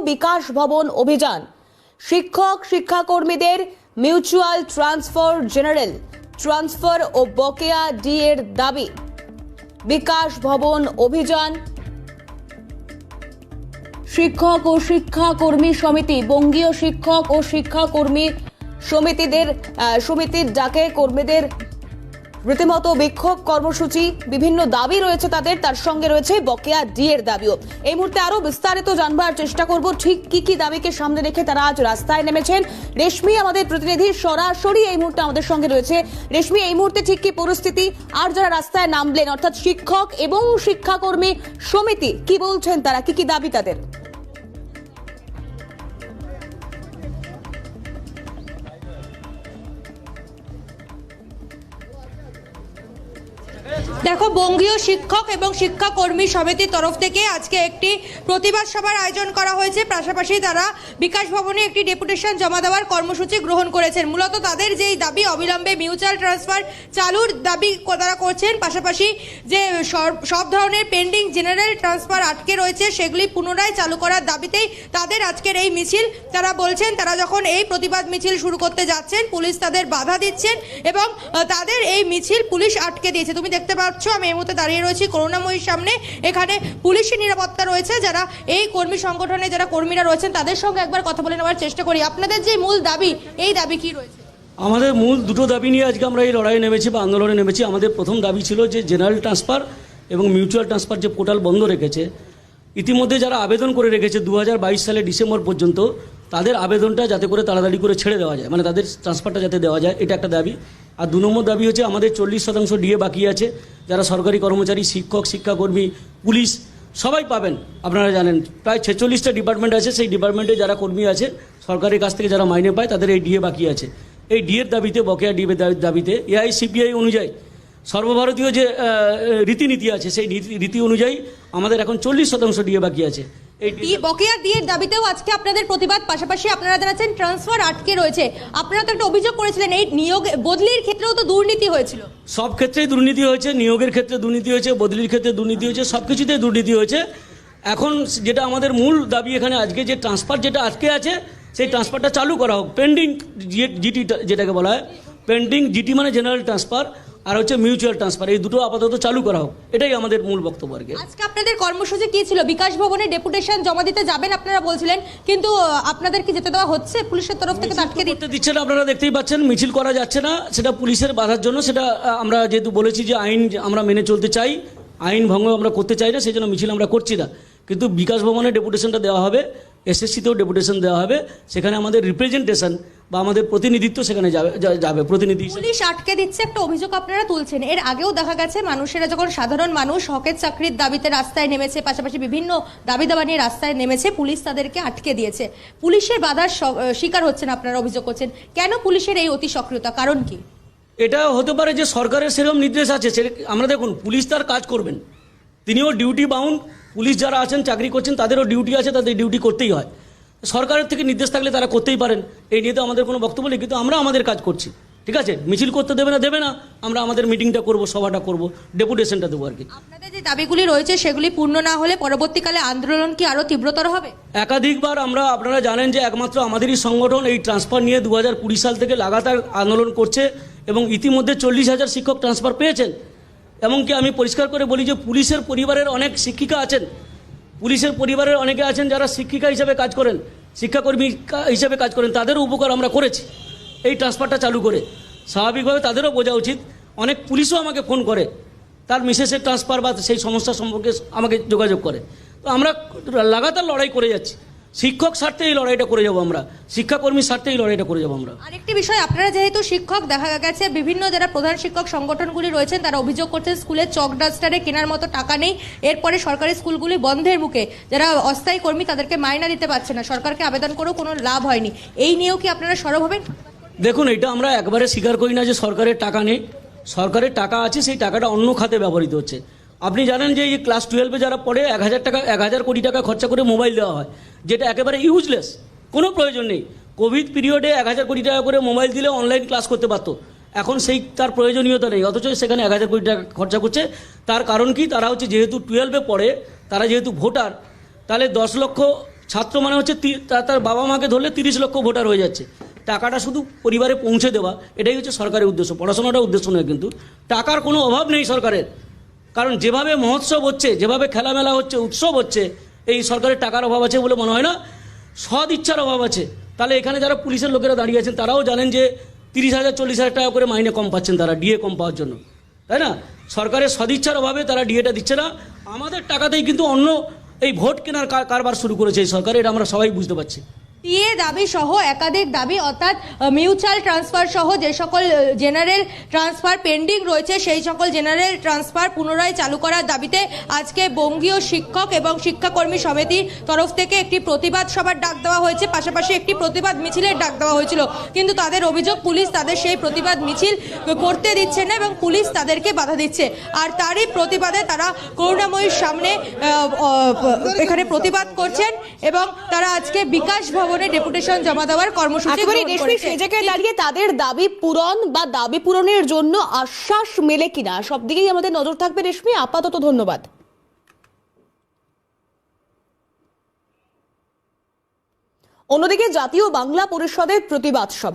বিকাশ ভবন অভিযান। শিক্ষক, শিক্ষাকর্মীদের মিউচুয়াল ট্রান্সফার জেনারেল, ট্রান্সফার ও বকেয়া ডি এর দাবি। বিকাশ ভবন অভিযান। শিক্ষক ও শিক্ষাকর্মী সমিতি, বঙ্গীয় শিক্ষক ও শিক্ষাকর্মী সমিতিদের সমিতির ডাকে কর্মীদের রীতিমতো বিক্ষোভ কর্মসূচি, বিভিন্ন দাবি রয়েছে তাদের, তার সঙ্গে রয়েছে বকেয়া ডি এর দাবিও। এই মুহূর্তে আরও বিস্তারিত জানবার চেষ্টা করব, ঠিক কি কি দাবিকে সামনে রেখে তারা আজ রাস্তায় নেমেছেন। রেশমি আমাদের প্রতিনিধি, সরাসরি এই মুহূর্তে আমাদের সঙ্গে রয়েছে। রেশমি, এই মুহূর্তে ঠিক কি পরিস্থিতি? আর যারা রাস্তায় নামলেন, অর্থাৎ শিক্ষক এবং শিক্ষাকর্মী সমিতি, কি বলছেন তারা? কি কি দাবি তাদের? দেখো, বঙ্গীয় শিক্ষক এবং শিক্ষাকর্মী সমিতির তরফ থেকে আজকে একটি প্রতিবাদ সভার আয়োজন করা হয়েছে। পাশাপাশি তারা বিকাশ ভবনে একটি ডেপুটেশন জমা দেওয়ার কর্মসূচি গ্রহণ করেছেন। মূলত তাদের যেই দাবি, অবিলম্বে মিউচুয়াল ট্রান্সফার চালুর দাবি তারা করছেন। পাশাপাশি যে সব ধরনের পেন্ডিং জেনারেল ট্রান্সফার আটকে রয়েছে, সেগুলি পুনরায় চালু করার দাবিতেই তাদের আজকের এই মিছিল। তারা বলছেন, তারা যখন এই প্রতিবাদ মিছিল শুরু করতে যাচ্ছেন, পুলিশ তাদের বাধা দিচ্ছেন এবং তাদের এই মিছিল পুলিশ আটকে দিয়েছে। তুমি দেখতে পাচ্ছ, আমি এই মুহূর্তে দাঁড়িয়ে রয়েছি করুণাময়ীর সামনে। এখানে পুলিশি নিরাপত্তা রয়েছে, যারা এই কর্মী সংগঠনে যারা কর্মীরা রয়েছেন, তাদের সঙ্গে একবার কথা বলে নেওয়ার চেষ্টা করি। আপনাদের যে মূল দাবি, এই দাবি কি রয়েছে? আমাদের মূল দুটো দাবি নিয়ে আজকে আমরা এই লড়াইয়ে নেমেছি বা আন্দোলনে নেমেছি। আমাদের প্রথম দাবি ছিল যে জেনারেল ট্রান্সফার এবং মিউচুয়াল ট্রান্সফার যে পোর্টাল বন্ধ রেখেছে, ইতিমধ্যে যারা আবেদন করে রেখেছে, দু হাজার বাইশ সালে ডিসেম্বর পর্যন্ত তাদের আবেদনটা যাতে করে তাড়াতাড়ি করে ছেড়ে দেওয়া যায় মানে তাদের ট্রান্সফারটা যাতে দেওয়া যায়, এটা একটা দাবি। আর দু নম্বর দাবি হচ্ছে আমাদের চল্লিশ শতাংশ ডিএ বাকি আছে, যারা সরকারি কর্মচারী, শিক্ষক, শিক্ষাকর্মী, পুলিশ, সবাই পাবেন, আপনারা জানেন। প্রায় ছেচল্লিশটা ডিপার্টমেন্ট আছে, সেই ডিপার্টমেন্টে যারা কর্মী আছে, সরকারের কাছ থেকে যারা মাইনে পায়, তাদের এই ডিএ বাকি আছে। এই ডিএর দাবিতে, বকেয়া ডিএ দাবিতে এআই সিপিআই অনুযায়ী সর্বভারতীয় যে রীতিনীতি আছে, সেই রীতি- অনুযায়ী আমাদের এখন চল্লিশ শতাংশ ডিএ বাকি আছে। বকেয়া ডিএর দাবিতেও আজকে আপনাদের প্রতিবাদ। পাশাপাশি আপনারা জানাচ্ছেন ট্রান্সফার আটকে রয়েছে। আপনারা তো একটা অভিযোগ করেছিলেন এই নিয়োগ বদলির ক্ষেত্রেও তো দুর্নীতি হয়েছিল। সব ক্ষেত্রেই দুর্নীতি হয়েছে নিয়োগের ক্ষেত্রে দুর্নীতি হয়েছে বদলির ক্ষেত্রে দুর্নীতি হয়েছে সব কিছুতেই দুর্নীতি হয়েছে। এখন যেটা আমাদের মূল দাবি এখানে আজকে যে ট্রান্সফার যেটা আটকে আছে সেই ট্রান্সফারটা চালু করা হোক। পেন্ডিং জিটি যেটাকে বলা হয় পেন্ডিং জিটি মানে জেনারেল ট্রান্সফার আর হচ্ছে মিউচুয়াল ট্রান্সফার এই দুটো আপাতত চালু করা হোক। এটাই আমাদের মূল বক্তব্য আর কি। আজকে আপনাদের কর্মসূচি কি ছিল? বিকাশ ভবনে ডেপুটেশন জমা দিতে যাবেন আপনারা বলছিলেন কিন্তু আপনাদের কি যেতে দেওয়া হচ্ছে পুলিশের তরফ থেকে আটকে করতে দিচ্ছে না আপনারা দেখতেই পাচ্ছেন মিছিল করা যাচ্ছে না। সেটা পুলিশের বাধার জন্য সেটা আমরা যেহেতু বলেছি যে আইন আমরা মেনে চলতে চাই আইন ভঙ্গ আমরা করতে চাই না সেই জন্য মিছিল আমরা করছি না। কিন্তু বিকাশ ভবনে ডেপুটেশনটা দেওয়া হবে এসএসসিতেও ডেপুটেশন দেওয়া হবে সেখানে আমাদের রিপ্রেজেন্টেশন বা আমাদের প্রতিনিধিত্ব সেখানে যাবে যাবে প্রতিনিধি পুলিশ আটকে দিচ্ছে একটা অভিযোগ আপনারা তুলছেন। এর আগেও দেখা গেছে মানুষেরা যখন সাধারণ মানুষ হকের চাকরির দাবিতে রাস্তায় নেমেছে পাশাপাশি বিভিন্ন দাবি দাবা নিয়ে রাস্তায় নেমেছে পুলিশ তাদেরকে আটকে দিয়েছে। পুলিশের বাধার শিকার হচ্ছেন আপনারা অভিযোগ করছেন। কেন পুলিশের এই অতি সক্রিয়তা? কারণ কি? এটা হতে পারে যে সরকারের সেরকম নির্দেশ আছে সে আমরা দেখুন পুলিশ তার কাজ করবেন। তিনিও ডিউটি বাউন্ড পুলিশ যারা আছেন চাকরি করছেন তাদেরও ডিউটি আছে তাদের ডিউটি করতেই হয়। সরকারের থেকে নির্দেশ থাকলে তারা করতেই পারেন। এই নিয়ে তো আমাদের কোনো বক্তব্য নেই কিন্তু আমরা আমাদের কাজ করছি। ঠিক আছে? মিছিল করতে দেবে না দেবে না। আমরা আমাদের মিটিংটা করব সভাটা করব ডেপুটেশনটা দেবো আর কি আপনাদের যে দাবিগুলি রয়েছে সেগুলি পূর্ণ না হলে পরবর্তীকালে আন্দোলন কি আরও তীব্রতর হবে? একাধিকবার আমরা আপনারা জানেন যে একমাত্র আমাদেরই সংগঠন এই ট্রান্সফার নিয়ে দু কুড়ি সাল থেকে লাগাতার আন্দোলন করছে এবং ইতিমধ্যে চল্লিশ হাজার শিক্ষক ট্রান্সফার পেয়েছেন। এমনকি আমি পরিষ্কার করে বলি যে পুলিশের পরিবারের অনেক শিক্ষিকা আছেন। পুলিশের পরিবারের অনেকে আছেন যারা শিক্ষিকা হিসেবে কাজ করেন, শিক্ষাকর্মী হিসেবে কাজ করেন, তাদেরও উপকার আমরা করেছি। এই ট্রান্সফারটা চালু করে। স্বাভাবিকভাবে তাদেরও বোঝা উচিত। অনেক পুলিশও আমাকে ফোন করে। তার মিসেসের ট্রান্সফার বা সেই সমস্যা সম্পর্কে আমাকে যোগাযোগ করে। তো আমরা লাগাতার লড়াই করে যাচ্ছি। শিক্ষক স্বার্থে এই লড়াইটা করে যাব আমরা। শিক্ষাকর্মীর স্বার্থে এই লড়াইটা করে যাব আমরা। আরেকটি বিষয় আপনারা যেহেতু শিক্ষক দেখা গেছে বিভিন্ন যারা প্রধান শিক্ষক সংগঠনগুলি রয়েছেন তারা অভিযোগ করছেন স্কুলের চক ডাস্টারে কেনার মতো টাকা নেই। এরপরে সরকারি স্কুলগুলি বন্ধের মুখে যারা অস্থায়ী কর্মী তাদেরকে মাইনা দিতে পারছে না। সরকারকে আবেদন করেও কোনো লাভ হয়নি। এই নিয়েও কি আপনারা সরব হবেন? দেখুন এটা আমরা একবারে স্বীকার করি না যে সরকারের টাকা নেই। সরকারের টাকা আছে সেই টাকাটা অন্য খাতে ব্যবহৃত হচ্ছে। আপনি জানেন যে এই ক্লাস টুয়েলভে যারা পড়ে, এক হাজার টাকা, এক হাজার কোটি টাকা খরচা করে মোবাইল দেওয়া হয়, যেটা একেবারে ইউজলেস কোনো প্রয়োজন নেই। কোভিড পিরিয়ডে এক হাজার কোটি টাকা করে মোবাইল দিলে অনলাইন ক্লাস করতে পারতো। এখন সেই তার প্রয়োজনীয়তা নেই, অথচ সেখানে এক হাজার কোটি টাকা খরচা করছে। তার কারণ কি? তারা হচ্ছে যেহেতু টুয়েলভে পড়ে, তারা যেহেতু ভোটার, তাহলে দশ লক্ষ ছাত্র মানে হচ্ছে তার বাবা মাকে ধরলে তিরিশ লক্ষ ভোটার হয়ে যাচ্ছে। টাকাটা শুধু পরিবারে পৌঁছে দেওয়া, এটাই হচ্ছে সরকারের উদ্দেশ্য। পড়াশোনাটা উদ্দেশ্য নয় কিন্তু। টাকার কোনো অভাব নেই সরকারের। কারণ যেভাবে মহোৎসব হচ্ছে, যেভাবে খেলামেলা হচ্ছে, উৎসব হচ্ছে, এই সরকারের টাকার অভাব আছে বলে মনে হয় না? সদ ইচ্ছার অভাব আছে। তাহলে এখানে যারা পুলিশের লোকেরা দাঁড়িয়ে আছেন, তারাও জানেন যে তিরিশ হাজার, চল্লিশ হাজার টাকা করে মাইনে কম পাচ্ছেন তারা ডিএ কম পাওয়ার জন্য। তাই না? সরকারের সদিচ্ছার অভাবে তারা ডিএটা দিচ্ছে না। আমাদের টাকাতেই কিন্তু অন্য এই ভোট কেনার কার- কারবার শুরু করেছে এই সরকার, এটা আমরা সবাই বুঝতে পারছি। টিএ দাবি সহ একাধিক দাবি, অর্থাৎ মিউচুয়াল ট্রান্সফার সহ যে সকল জেনারেল ট্রান্সফার পেন্ডিং রয়েছে, সেই সকল জেনারেল ট্রান্সফার পুনরায় চালু করার দাবিতে আজকে বঙ্গীয় শিক্ষক এবং শিক্ষাকর্মী সমিতির তরফ থেকে একটি প্রতিবাদ সভার ডাক দেওয়া হয়েছে। পাশাপাশি একটি প্রতিবাদ মিছিলের ডাক দেওয়া হয়েছিল। কিন্তু তাদের অভিযোগ, পুলিশ তাদের সেই প্রতিবাদ মিছিল করতে দিচ্ছে না এবং পুলিশ তাদেরকে বাধা দিচ্ছে। আর তারই প্রতিবাদে তারা করুণাময়ীর সামনে এখানে প্রতিবাদ করছেন এবং তারা আজকে বিকাশ ভবনে ডেপুটেশন জমা দেওয়ার কর্মসূচি রেশমি সে জায়গায় দাঁড়িয়ে তাদের দাবি পূরণ বা দাবি পূরণের জন্য আশ্বাস মেলে কিনা? সব দিকেই আমাদের নজর থাকবে রেশমি। আপাতত ধন্যবাদ। অন্যদিকে জাতীয় বাংলা পরিষদের প্রতিবাদ সভা।